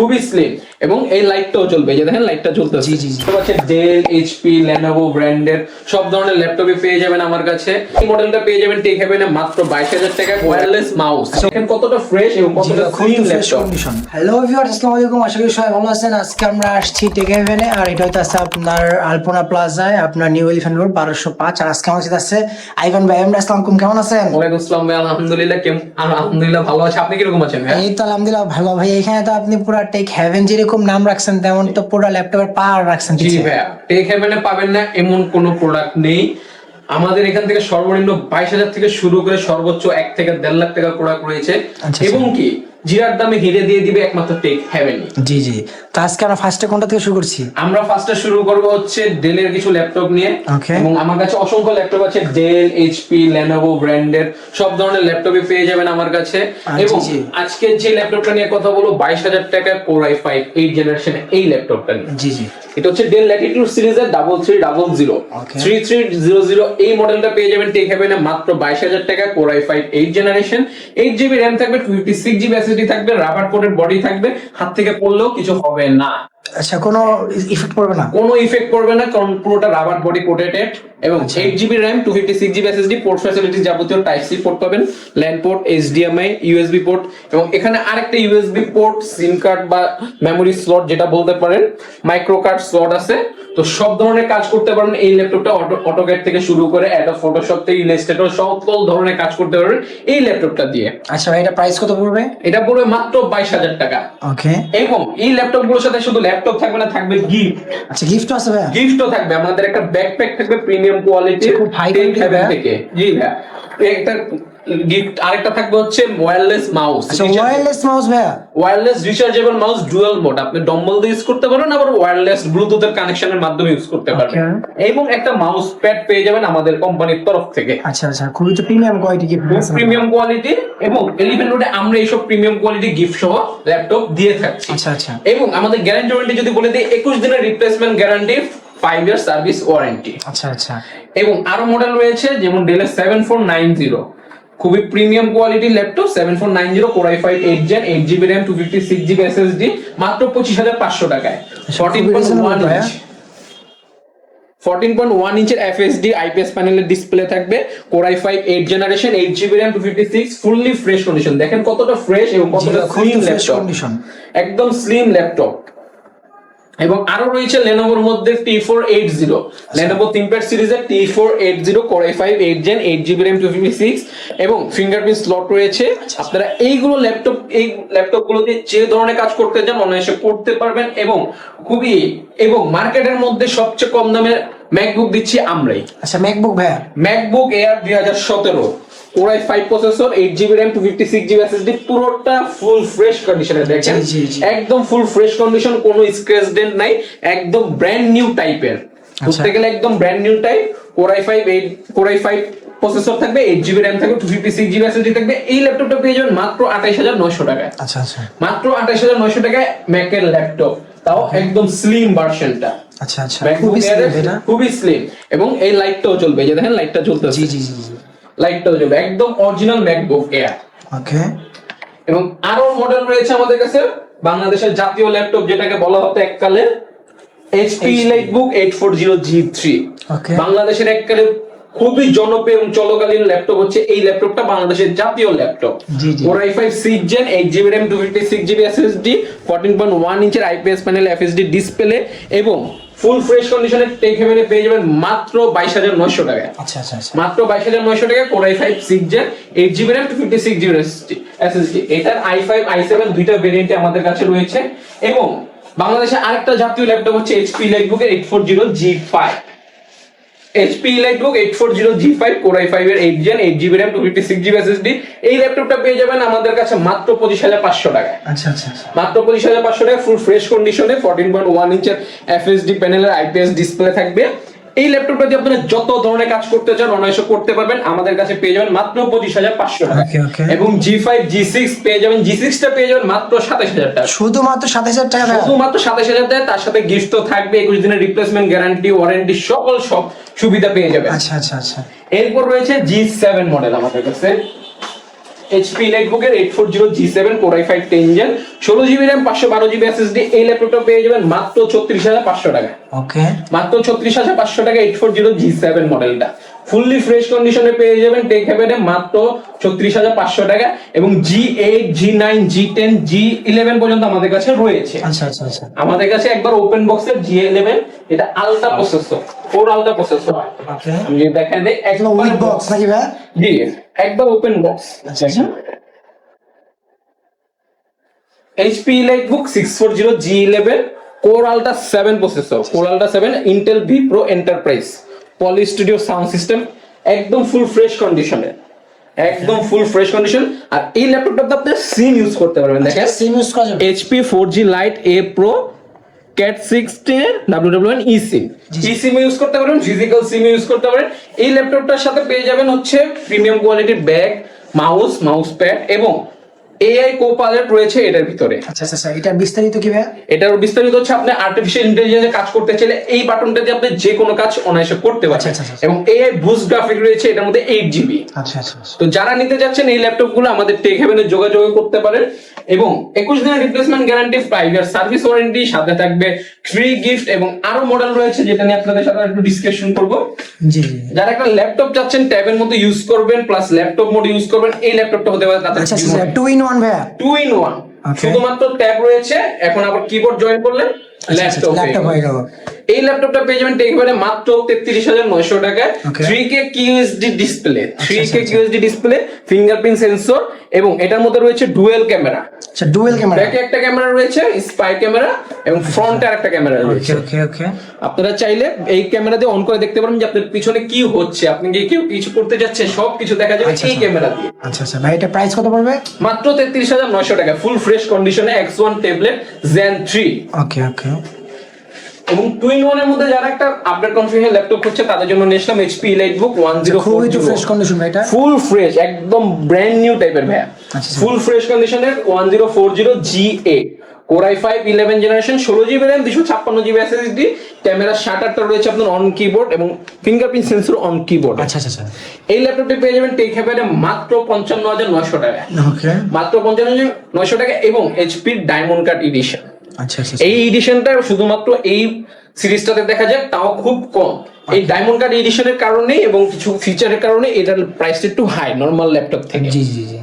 খুবই স্লিম এবং এই লাইটটাও চলবে যে দেখেন লাইটটা চলতে জি, জি, জি। হচ্ছে ডেল এইচপি লেনোভো ব্র্যান্ডের সব ধরনের ল্যাপটপে পেয়ে যাবেন আমার কাছে। এই মডেলটা পেয়ে যাবেন টেক হেভেনে মাত্র বাইশ হাজার টাকা ওয়্যারলেস মাউস দেখেন কতটা ফ্রেশ এবং কতটা স্লিম ল্যাপটপ হ্যালো ভিউয়ার্স আসসালামু আলাইকুম। আশা করি সবাই ভালো আছেন। আজকে আমরা আসছি টেকেভেনে আর এটা হইতে আছে আপনার আলপনা প্লাজায় আপনার নিউ এলিফ্যান্ট রোড বারোশো পাঁচ। আর আজকে সাথে আছে আইভান ভাই। আমরা আসসালাম আলাইকুম। কেমন আছেন? ওয়ালাইকুম আসসালাম ভাই। আলহামদুলিল্লাহ কেমন আলহামদুলিল্লাহ ভালো আছে। আপনি কীরকম আছেন ভাই এই তো আলহামদুলিল্লাহ ভালো। ভাই এখানে তো আপনি পুরো টেক হেভেন যেরকম নাম রাখছেন তেমন তো পুরো ল্যাপটপের পাওয়ার রাখছেন জি ভাইয়া টেক হেভেনে পাবেন না এমন কোনো প্রোডাক্ট নেই। আমাদের এখান থেকে সর্বনিম্ন বাইশ হাজার থেকে শুরু করে সর্বোচ্চ এক থেকে দেড় লাখ টাকার প্রোডাক্ট রয়েছে। আচ্ছা, এবং কি জিরার দামে হিরে দিয়ে দিবে একমাত্র টেক হেভেন জি জি। তো আজকে আমরা ফার্স্টে কোনটা থেকে শুরু করছি? আমরা ফার্স্টে শুরু করব হচ্ছে ডেলের কিছু ল্যাপটপ নিয়ে। এবং আমার কাছে অসংখ্য ল্যাপটপ আছে ডেল এইচপি লেনোভো ব্র্যান্ডের সব ধরনের ল্যাপটপে পেয়ে যাবেন আমার কাছে। আচ্ছা, এবং আজকে যে ল্যাপটপটা নিয়ে কথা বলব বাইশ হাজার টাকা core I five eight generation এই ল্যাপটপটা নিয়ে। জি জি। এটা হচ্ছে ডেল ল্যাটিটিউড সিরিজের double three double zero. Three three zero zero এই মডেলটা পেয়ে যাবেন টেক হেভেনে মাত্র বাইশ হাজার টাকা core i five eight generation eight GB RAM থাকবে two fifty six GB SSD থাকবে রাবার কোটের বডি থাকবে হাত থেকে পড়লেও কিছু হবে না আচ্ছা কোনো ইফেক্ট পড়বে না? কোনো ইফেক্ট পড়বে না কারণ পুরোটা রাবার বডি কোটেটেড এবং eight GB RAM two fifty six GB SSD port facility যাবতীয় টাইপ সি পোর্ট পাবেন LAN port HDMI USB port এবং এখানে আরেকটা ইউএসবি পোর্ট সিম কার্ড বা মেমোরি স্লট যেটা বলতে পারেন মাইক্রো কার্ড স্লট আছে। তো সব ধরনের কাজ করতে পারেন এই ল্যাপটপটা অটোক্যাড থেকে শুরু করে অ্যাডব ফটোশপ থেকে ইলাস্ট্রেটর সকল ধরনের কাজ করতে পারবেন এই ল্যাপটপটা দিয়ে। আচ্ছা ভাই এটা প্রাইস কত পড়বে? এটা পড়বে মাত্র বাইশ হাজার টাকা। ওকে এবং এই ল্যাপটপগুলোর সাথে শুধু ল্যাপটপ থাকবে না থাকবে গিফট আচ্ছা গিফটও আছে ভাই গিফটও থাকবে আমাদের একটা ব্যাকপ্যাক থাকবে প্রিমিয়াম কোয়ালিটি খুব হাই ভাইয়া। থেকে। জি ভাইয়া। একটা গিফট আরেকটা থাকবে হচ্ছে ওয়্যারলেস মাউস ওয়্যারলেস মাউস ভাইয়া? Wireless rechargeable mouse dual mode আপনি ডম্বল দিয়ে ইউজ করতে পারেন আবার ওয়্যারলেস ব্লুটুথের কানেকশনের মাধ্যমে ইউজ করতে পারবেন। এবং একটা মাউস প্যাড পেয়ে যাবেন আমাদের কোম্পানির তরফ থেকে। আচ্ছা আচ্ছা খুবই তো premium quality gift premium quality এবং এলিভেন রোডে আমরা এইসব প্রিমিয়াম কোয়ালিটি গিফট সহ ল্যাপটপ দিয়ে থাকছি। আচ্ছা আচ্ছা। এবং আমাদের গ্যারান্টি ওয়ারেন্টি যদি বলে দিই একুশ দিনের replacement guarantee five year service warranty আচ্ছা আচ্ছা। এবং আরও মডেল রয়েছে যেমন ডেলের সেভেন ফোর নাইন জিরো খুবই প্রিমিয়াম কোয়ালিটির laptop seven four nine zero core I five eight gen eight GB RAM two fifty six GB SSD মাত্র পঁচিশ হাজার পাঁচশো টাকায়। Fourteen point one. Inch fourteen point one ইঞ্চের FHD IPS প্যানেলের display থাকবে core I five eight generation eight GB RAM two fifty six fully fresh condition দেখেন কতটা fresh এবং কতটা স্লিম ল্যাপটপ একদম স্লিম ল্যাপটপ এবং আরও রয়েছে লেনোভোর মধ্যে T four eight zero Lenovo ThinkPad সিরিজের T four eight zero core I five eight gen eight GB RAM two fifty six এবং ফিঙ্গারপ্রিন্ট স্লট রয়েছে। আপনারা এইগুলো ল্যাপটপ এই ল্যাপটপগুলো দিয়ে যে ধরনের কাজ করতে চান অনায়াসে করতে পারবেন এবং খুবই এবং মার্কেটের মধ্যে সবচেয়ে কম দামে ম্যাকবুক দিচ্ছি আমরাই। আচ্ছা ম্যাকবুক ভাইয়া। ম্যাকবুক এয়ার দুই হাজার সতেরো। Core I five processor eight GB RAM two fifty six GB SSD পুরোটা ফুল ফ্রেশ কন্ডিশনে জি। একদম ফুল ফ্রেশ কন্ডিশন কোনো স্ক্র্যাচ ডেন্ট নাই একদম ব্র্যান্ড নিউ টাইপের গেলে একদম brand new type core I five eight core I five processor থাকবে এইট জিবি র্যাম থাকবে two fifty six GB SSD থাকবে এই ল্যাপটপটা পেয়ে যাবেন মাত্র আঠাইশ হাজার নয়শো টাকায়। আচ্ছা আচ্ছা। মাত্র আঠাইশ হাজার নয়শো টাকায় ম্যাকের ল্যাপটপ তাও একদম স্লিম ভার্সনটা আচ্ছা আচ্ছা। খুবই স্লিম খুবই স্লিম এবং এই লাইটটাও চলবে যে দেখেন লাইটটা চলতে জি জি জি জি। লাইটটাও চলবে একদম অরিজিনাল ম্যাকবুক এয়ার ওকে। এবং আরও মডেল রয়েছে আমাদের কাছে। বাংলাদেশের জাতীয় ল্যাপটপ যেটাকে বলা হতো এককালে HP EliteBook eight four zero G three. বাংলাদেশের এককালে খুবই জনপ্রিয় এবং চলকালীন ল্যাপটপ হচ্ছে এই ল্যাপটপটা বাংলাদেশের জাতীয় laptop. G. I five six gen eight GB RAM two fifty six GB SSD fourteen point one ইঞ্চের IPS panel FHD display এবং ফুল ফ্রেশ কন্ডিশনে টেক হেভেনে পেয়ে যাবেন মাত্র বাইশ হাজার নয়শো টাকা আচ্ছা আচ্ছা আচ্ছা। মাত্র বাইশ হাজার নয়শো টাকা core I five six gen eight GB RAM two fifty six GB SSD এটার আই ফাইভ আই সেভেন দুইটা ভেরিয়েন্টে আমাদের কাছে রয়েছে এবং বাংলাদেশে আরেকটা জাতীয় ল্যাপটপ হচ্ছে HP লাইটবুকের eight four zero G five HP EliteBook eight four zero G five core I five এর eight gen eight GB RAM two fifty six GB SSD এই ল্যাপটপটা পেয়ে যাবেন আমাদের কাছে মাত্র পঁচিশ হাজার পাঁচশো টাকায় আচ্ছা আচ্ছা আচ্ছা। মাত্র পঁচিশ হাজার পাঁচশো টাকা ফুল ফ্রেশ কন্ডিশনে ফোরটিন পয়েন্ট ওয়ান ইঞ্চের এফএসডি প্যানেলের আইপিএস ডিসপ্লে থাকবে। এই ল্যাপটপটা দিয়ে আপনারা যত ধরনের কাজ করতে চান অনায়াসে করতে পারবেন। আমাদের কাছে পেয়ে যাবেন মাত্র পঁচিশ হাজার পাঁচশো টাকা. এবং জি ফাইভ জি সিক্স পেয়ে যাবেন জি সিক্সটা পেয়ে যাবেন মাত্র সাতাশ হাজার টাকা। শুধুমাত্র সাতাশ হাজার টাকা শুধুমাত্র সাতাশ হাজার টাকা তার সাথে গিফট তো থাকবে একুশ দিনের রিপ্লেসমেন্ট গ্যারান্টি ওয়ারেন্টি সকল সব সুবিধা পেয়ে যাবেন। আচ্ছা আচ্ছা আচ্ছা। এরপর রয়েছে জি সেভেন মডেল আমাদের কাছে। HP নেটবুকের eight four zero G seven core I five ten gen ষোলো জিবি র্যাম পাঁচশো বারো জিবি এসএসডি এই ল্যাপটপটা পেয়ে যাবেন মাত্র ছত্রিশ হাজার পাঁচশো টাকা ওকে মাত্র ছত্রিশ হাজার পাঁচশো টাকা eight four zero G seven মডেলটা ফুললি ফ্রেশ কন্ডিশনে পেয়ে যাবেন টেক হ্যাভেনে মাত্র ছত্রিশ হাজার পাঁচশো টাকা এবং G eight G nine G ten G eleven পর্যন্ত আমাদের কাছে রয়েছে। আচ্ছা আচ্ছা আচ্ছা। আমাদের কাছে একবার ওপেন বক্সের জি ইলেভেন এটা ultra processor four ultra processor আমি যদি দেখাই দিই একদম উইথ বক্স নাকি ভাই? জি একবার ওপেন বক্স আচ্ছা আচ্ছা। HP EliteBook six four zero G eleven core ultra seven processor core ultra seven Intel vPro enterprise Poly Studio sound system একদম ফুল ফ্রেশ কন্ডিশনে একদম ফুল ফ্রেশ কন্ডিশন আর এই ল্যাপটপটাতে আপনি সিম ইউজ করতে পারবেন। দেখেন সিম ইউজ করা যাবে। HP four G LTE A pro cat sixteen W W N eSIM eSIM use করতে পারবেন ফিজিক্যাল সিম ইউজ করতে পারেন এই ল্যাপটপটার সাথে পেয়ে যাবেন হচ্ছে প্রিমিয়াম কোয়ালিটির ব্যাগ মাউস মাউস প্যাড এবং এআই কো পাইলট রয়েছে এটার ভিতরে। আচ্ছা আচ্ছা আচ্ছা এটা বিস্তারিত কি ভাই এটার বিস্তারিত হচ্ছে আপনি আর্টিফিশিয়াল ইন্টেলিজেন্সে কাজ করতে চাইলে এই বাটনটা দিয়ে আপনি যে কোনো কাজ অনায়াসে করতে পারবেন আচ্ছা, আচ্ছা। এবং এআই বুস্ট গ্রাফিক রয়েছে এটার মধ্যে এইট জিবি আচ্ছা আচ্ছা। তো যারা নিতে যাচ্ছেন এই ল্যাপটপগুলো আমাদের টেক হেভেনে যোগাযোগ করতে পারেন। এবং একুশ দিনের replacement guarantee five year service warranty সাথে থাকবে ফ্রি গিফট এবং আরও মডেল রয়েছে যেটা নিয়ে আপনাদের সাথে একটু ডিসকাশন করব। জি জি যারা একটা ল্যাপটপ চাচ্ছেন ট্যাবের মধ্যে ইউজ করবেন প্লাস ল্যাপটপ মোড ইউজ করবেন এই ল্যাপটপটা হতে পারে তাদের আচ্ছা আচ্ছা টু ইন ওয়ান ভাইয়া? Two in one. শুধুমাত্র ট্যাব রয়েছে এখন আবার কিবোর্ড জয়েন করলেন ল্যাপটপ ল্যাপটপ হয়ে গেল। এই ল্যাপটপটা পেয়ে যাবেন মানে মাত্র তেত্রিশ হাজার নয়শো টাকায়। Three K QHD display three আচ্ছা, কে আচ্ছা। কিউএসডি ডিসপ্লে ফিঙ্গারপ্রিন্ট সেন্সর এবং এটার মধ্যে রয়েছে ডুয়েল ক্যামেরা আচ্ছা ডুয়েল ক্যামেরা ব্যাকে একটা ক্যামেরা রয়েছে স্পাই ক্যামেরা এবং ফ্রন্টে আরেকটা ক্যামেরা রয়েছে। ওকে ওকে আপনারা চাইলে এই ক্যামেরা দিয়ে অন করে দেখতে পারেন যে আপনার পিছনে কি হচ্ছে। আপনি কি কেউ কিছু করতে যাচ্ছে সব কিছু দেখা যাবে আচ্ছা, এই আচ্ছা। ক্যামেরা দিয়ে। আচ্ছা আচ্ছা। ভাই এটা প্রাইস কত পড়বে? মাত্র তেত্রিশ হাজার নয়শো টাকা ফুল ফ্রেশ কন্ডিশনে X one tablet gen three okay okay এবং টু ইন ওয়ানের মধ্যে যারা একটা আপডেট কনফিগারেশন ল্যাপটপ হচ্ছে তাদের জন্য নিয়ে আসলাম HP EliteBook one zero four খুবই ফ্রেশ কন্ডিশন এটা? ফুল ফ্রেশ একদম ব্র্যান্ড নিউ টাইপের ভাইয়া। ফুল ফ্রেশ কন্ডিশনের one zero four zero G A core I five eleven generation ষোলো জিবি র্যাম দুশো ছাপ্পান্ন জিবি এসএসডি ক্যামেরার শাটারটা রয়েছে আপনার অন কিবোর্ড এবং ফিঙ্গারপ্রিন্ট সেন্সর অন কিবোর্ড আচ্ছা আচ্ছা এই ল্যাপটপটি পেয়ে যাবেন টেক হ্যাভেনে মাত্র পঞ্চান্ন হাজার নয়শো টাকা ওকে মাত্র পঞ্চান্ন হাজার নয়শো টাকা এবং এইচপির ডায়মন্ড কাট এডিশন এই এডিশনটা শুধুমাত্র এই সিরিজটাতে দেখা যায় তাও খুব কম। এই ডায়মন্ড কার্ড এডিশনের কারণে এবং কিছু ফিচারের কারণে এটার প্রাইসটা একটু হাই নর্মাল ল্যাপটপ থেকে। জি জি জি।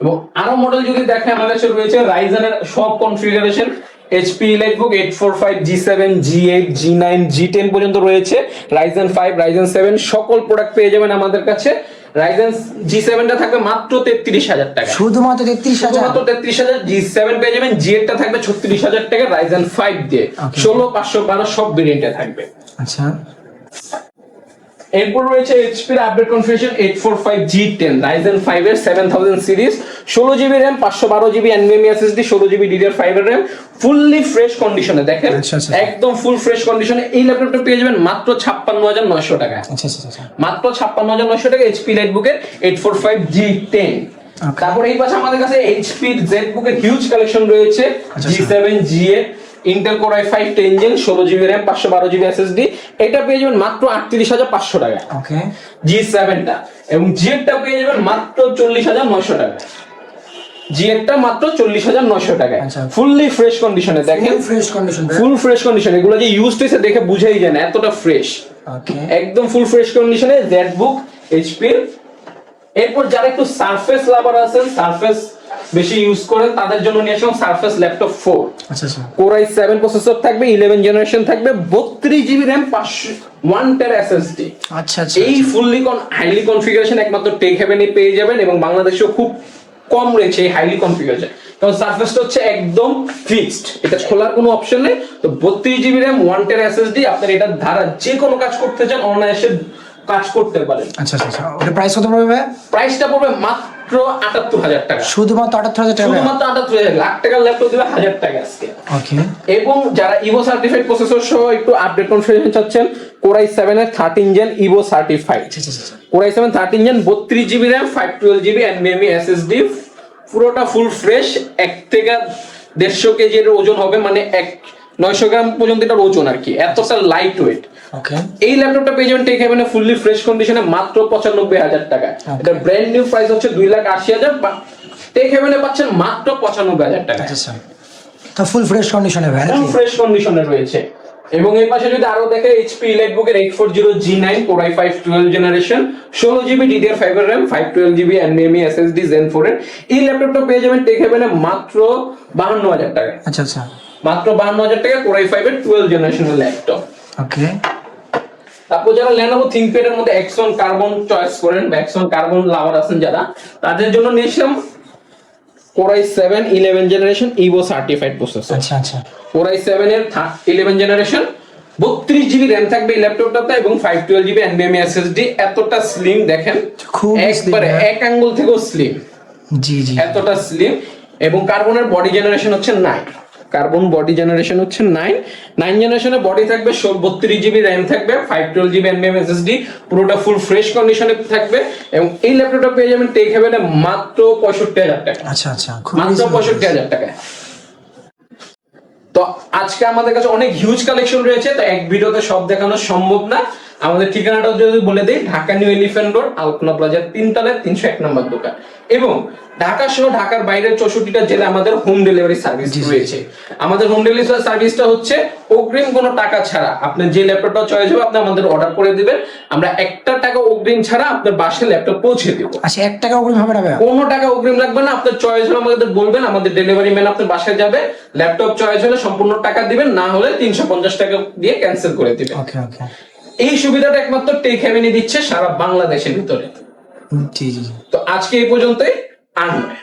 এবং আরও মডেল যদি দেখে আমাদের কাছে রয়েছে রাইজেনের সব configuration HP EliteBook eight four five G seven G eight G nine G ten পর্যন্ত রয়েছে। রাইজেন ফাইভ রাইজেন সেভেন সকল প্রোডাক্ট পেয়ে যাবেন আমাদের কাছে। রাইজেন জি সেভেনটা থাকবে মাত্র তেত্রিশ হাজার টাকা। শুধুমাত্র তেত্রিশ হাজার? মাত্র তেত্রিশ হাজার জি সেভেন পেয়ে যাবেন জি এরটা থাকবে ছত্রিশ হাজার টাকা রাইজেন ফাইভ দিয়ে। ষোলো পাঁচশো বারো সব ভেরিয়েন্টে থাকবে। আচ্ছা। এরপর রয়েছে এইচপির update configuration eight four five G ten Ryzen five এর সেভেন থাউজেন্ড সিরিজ ষোলো জিবি র্যাম পাঁচশো বারো জিবি এনভিএমই এসএসডি ষোলো জিবি ডিডিআর ফাইভ এর র্যাম ফুললি ফ্রেশ কন্ডিশনে দেখেন? আচ্ছা, আচ্ছা। একদম ফুল ফ্রেশ কন্ডিশনে এই ল্যাপটপটা পেয়ে যাবেন মাত্র ছাপ্পান্ন হাজার নয়শো টাকা। আচ্ছা আচ্ছা আচ্ছা। মাত্র ছাপ্পান্ন হাজার নয়শো টাকা HP লাইটবুকের eight four five G ten. তারপর এই পাশে আমাদের কাছে এইচপি জেড বুকের হিউজ কালেকশন রয়েছে আচ্ছা, G seven G A Intel core I five ten gen ষোলো জিবি র্যাম পাঁচশো বারো জিবি এসএসডি এটা পেয়ে যাবেন মাত্র আটত্রিশ হাজার পাঁচশো টাকা। ওকে জি সেভেনটা এবং জি এরটা পেয়ে যাবেন মাত্র চল্লিশ হাজার নয়শো টাকা। জি এরটা মাত্র চল্লিশ হাজার নয়শো টাকা আচ্ছা। ফুললি ফ্রেশ কন্ডিশনে দেখেন। Fresh condition full fresh condition এগুলো যে ইউজ হয়েছে দেখে বুঝাই যায় না এতটা ফ্রেশ ওকে একদম ফুল ফ্রেশ কন্ডিশনে জেড বুক এইচপি এরপর যারা একটু সারফেস লাভার আছেন সারফেস বেশি ইউজ করেন তাদের জন্য নিয়ে আসলাম Surface laptop four core I seven processor থাকবে ইলেভেন জেনারেশন থাকবে বত্রিশ জিবি র্যাম পাঁচশো ওয়ান টের এসএসডি আচ্ছা আচ্ছা এই ফুললি হাইলি কনফিগারেশন একমাত্র টেক হেভেনে পেয়ে যাবেন এবং বাংলাদেশেও খুব কম রয়েছে এই হাইলি কনফিগারেশন কারণ সার্ফেসটা হচ্ছে একদম ফিক্সড এটা খোলার কোনো অপশন নেই। তো বত্রিশ GB RAM one tera SSD আপনার এটার ধারা যে কোনো কাজ করতে চান অনায়াসে কাজ করতে পারেন। আচ্ছা আচ্ছা আচ্ছা। ওটা প্রাইস কত পড়বে প্রাইসটা পড়বে মাত্র আটাত্তর হাজার টাকা। শুধুমাত্র আটাত্তর হাজার টাকা? শুধুমাত্র আটাত্তর হাজার লাখ টাকার ল্যাপটপ দেবে হাজার টাকা আজকে। ওকে এবং যারা ইভো সার্টিফাইড প্রসেসর সহ একটু আপডেট কনফিগারেশন চাচ্ছেন কোরাই সেভেন এর thirteen gen Evo certified core I seven thirteen gen বত্রিশ GB RAM five twelve GB এনবিএমই SSD পুরোটা ফুল ফ্রেশ এক থেকে দেড়শো কেজির ওজন হবে মানে এক নয়শো গ্রাম পর্যন্ত এটার ওজন আর কি এতটা লাইট ওয়েট এই ল্যাপটপটা পেয়ে যাবেন টেক হেভেনে ফুললি ফ্রেশ কন্ডিশনে মাত্র পঁচানব্বই হাজার টাকা। এটা ব্র্যান্ড নিউ প্রাইস হচ্ছে দুই লাখ আশি হাজার টেক হেভেনে পাচ্ছেন মাত্র পঁচানব্বই হাজার টাকা। আচ্ছা তো ফুল ফ্রেশ কন্ডিশনে ভাই ফুল ফ্রেশ কন্ডিশনে রয়েছে। এবং এর পাশে যদি আরও দেখে এইচপি ইলেকট্রিকের eight four zero G nine core I five twelve generation ষোলো জিবি ডিডিআর ফাইভ এর RAM five twelve GB NVMe SSD gen four এর। এই ল্যাপটপটা পেয়ে যাবেন টেক হেভেনে মাত্র বাহান্ন হাজার টাকা। আচ্ছা আচ্ছা মাত্র বাহান্ন হাজার টাকা কোরাই ফাইভ এর টুয়েলভ জেনারেশনের ল্যাপটপ ওকে তারপর যারা লেনোভো থিংকপ্যাড এর মধ্যে এক্সন কার্বন চয়েস করেন বা এক্সন কার্বন লাভার আছেন যারা তাদের জন্য নিয়েছিলাম core I seven eleven generation Evo certified processor আচ্ছা আচ্ছা। কোরাই সেভেন এর ইলেভেন জেনারেশন বত্রিশ জিবি র্যাম থাকবে এই ল্যাপটপটাতে এবং ফাইভ টুয়েলভ জিবি এনবিএমই এসএসডি এতটা স্লিম দেখেন। একবারে হ্যাঁ। এক আঙ্গুল থেকেও স্লিম জি জি। এতটা স্লিম এবং কার্বনের বডি জেনারেশন হচ্ছে নাইন কার্বন বডি জেনারেশন হচ্ছে নাইন। নাইন জেনারেশনের বডি থাকবে বত্রিশ জিবি র্যাম থাকবে ফাইভ টুয়েলভ জিবি এনবিএম এসএসডি পুরোটা ফুল ফ্রেশ কন্ডিশনে থাকবে এবং এই ল্যাপটপটা পেয়ে যাবেন টেক হেভেনে মাত্র পঁয়ষট্টি হাজার টাকা। আচ্ছা আচ্ছা মাত্র পঁয়ষট্টি হাজার টাকায়। তো আজকে আমাদের কাছে অনেক হিউজ কালেকশন রয়েছে তো এক ভিডিওতে সব দেখানো সম্ভব না। আমাদের ঠিকানাটা যদি বলে দিই Dhaka new Elephant road Alpana প্লাজার তিনতলায় তিনশো এক নম্বর দোকান। এবং ঢাকা সহ ঢাকার বাইরের চৌষট্টিটা জেলা আমাদের হোম ডেলিভারি সার্ভিস রয়েছে। আমাদের হোম ডেলিভারি সার্ভিসটা হচ্ছে অগ্রিম কোনো টাকা ছাড়া। আপনি যে ল্যাপটপটা চয়েস হবে আপনি আমাদের অর্ডার করে দিবেন। আমরা একটা টাকা অগ্রিম ছাড়া আপনার বাসায় ল্যাপটপ পৌঁছে দিব। আচ্ছা এক টাকা অগ্রিম হবে না কোনো টাকা অগ্রিম লাগবে না আপনার চয়েস হলে আমাদের বলবেন আমাদের ডেলিভারি ম্যান আপনার বাসায় যাবে। ল্যাপটপ চয়েস হলে সম্পূর্ণ টাকা দিবেন না হলে তিনশো পঞ্চাশ টাকা দিয়ে ক্যান্সেল করে দিবেন। ওকে ওকে এই সুবিধাটা একমাত্র টেক হ্যাভেনই দিচ্ছে সারা বাংলাদেশের ভিতরে। জি জি জি। তো আজকে এই পর্যন্তই আনবে নয়।